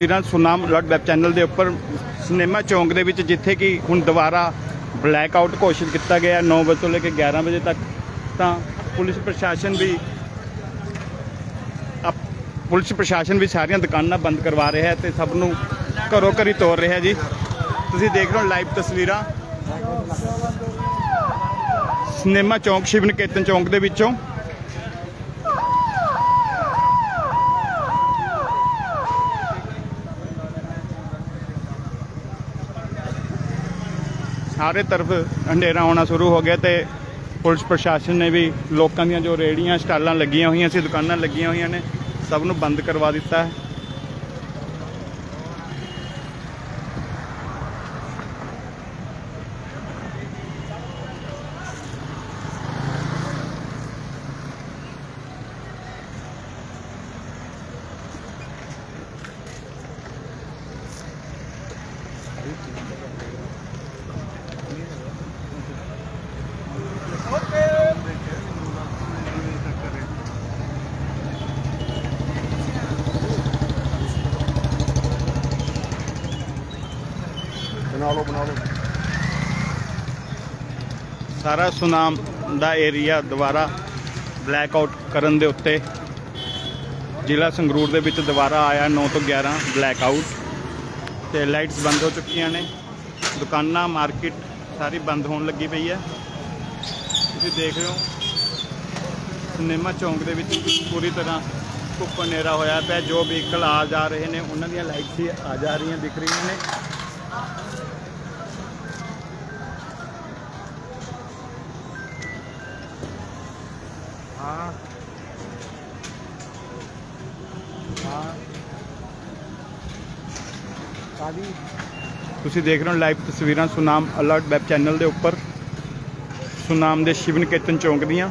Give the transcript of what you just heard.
ਤਸਵੀਰਾਂ Sunam alert web channel ਦੇ ਉੱਪਰ ਸਿਨੇਮਾ ਚੌਂਕ ਦੇ ਵਿੱਚ, ਜਿੱਥੇ ਕਿ ਹੁਣ ਦੁਬਾਰਾ ਬਲੈਕ ਆਊਟ ਘੋਸ਼ਿਤ ਕੀਤਾ ਗਿਆ 9 ਵਜੇ ਤੋਂ ਲੈ ਕੇ 11 ਵਜੇ ਤੱਕ, ਤਾਂ ਪੁਲਿਸ ਪ੍ਰਸ਼ਾਸਨ ਵੀ ਪੁਲਿਸ ਪ੍ਰਸ਼ਾਸਨ ਵੀ ਸਾਰੀਆਂ ਦੁਕਾਨਾਂ ਬੰਦ ਕਰਵਾ ਰਿਹਾ ਹੈ ਤੇ ਸਭ ਨੂੰ ਘਰੋਂ ਘਰੀ ਤੋਰ ਰਿਹਾ ਜੀ। ਤੁਸੀਂ ਦੇਖ ਰਹੇ ਹੋ ਲਾਈਵ ਤਸਵੀਰਾਂ। ਸਿਨੇਮਾ ਚੌਂਕ ਸ਼ਿਵ ਨਿਕੇਤਨ ਚੌਂਕ ਦੇ ਵਿੱਚੋਂ। ਸਾਰੇ ਤਰਫ ਅੰਧੇਰਾ ਆਉਣਾ ਸ਼ੁਰੂ ਹੋ ਗਿਆ ਤੇ ਪੁਲਿਸ ਪ੍ਰਸ਼ਾਸਨ ਨੇ ਵੀ ਲੋਕਾਂ ਦੀਆਂ ਜੋ ਰੇੜੀਆਂ, ਸਟਾਲਾਂ ਲੱਗੀਆਂ ਹੋਈਆਂ ਸੀ, ਦੁਕਾਨਾਂ ਲੱਗੀਆਂ ਹੋਈਆਂ ਨੇ, ਸਭ ਨੂੰ ਬੰਦ ਕਰਵਾ ਦਿੱਤਾ ਹੈ। ਬਣਾ ਲਓ ਬਣਾ ਲਓ। ਸਾਰਾ ਸੁਨਾਮ ਦਾ ਏਰੀਆ ਦੁਬਾਰਾ ਬਲੈਕ ਆਊਟ ਕਰਨ ਦੇ ਉੱਤੇ ਜ਼ਿਲ੍ਹਾ ਸੰਗਰੂਰ ਦੇ ਵਿੱਚ ਦੁਬਾਰਾ ਆਇਆ 9 ਤੋਂ 11 ਬਲੈਕ ਆਊਟ ਤੇ ਲਾਈਟਸ ਬੰਦ ਹੋ ਚੁੱਕੀਆਂ ਨੇ। ਦੁਕਾਨਾਂ ਮਾਰਕੀਟ ਸਾਰੀ ਬੰਦ ਹੋਣ ਲੱਗੀ ਪਈ ਹੈ। ਤੁਸੀਂ ਦੇਖ ਰਹੇ ਹੋ, ਸਿਨੇਮਾ ਚੌਂਕ ਦੇ ਵਿੱਚ ਪੂਰੀ ਤਰ੍ਹਾਂ ਧੁੱਪ ਹਨੇਰਾ ਹੋਇਆ ਪਿਆ। ਜੋ ਵਹੀਕਲ ਆ ਜਾ ਰਹੇ ਨੇ, ਉਹਨਾਂ ਦੀਆਂ ਲਾਈਟਸ ਹੀ ਆ ਜਾ ਰਹੀਆਂ ਦਿਖ ਰਹੀਆਂ ਨੇ। ਕਾਦੀ? ਤੁਸੀਂ ਦੇਖ ਰਹੇ ਹੋ ਲਾਈਵ ਤਸਵੀਰਾਂ ਸੁਨਾਮ ਅਲਰਟ ਵੈਬ ਚੈਨਲ ਦੇ ਉੱਪਰ। ਸੁਨਾਮ ਦੇ ਸ਼ਿਵਨ ਨਿਕੇਤਨ ਚੌਂਕ ਦੀਆਂ।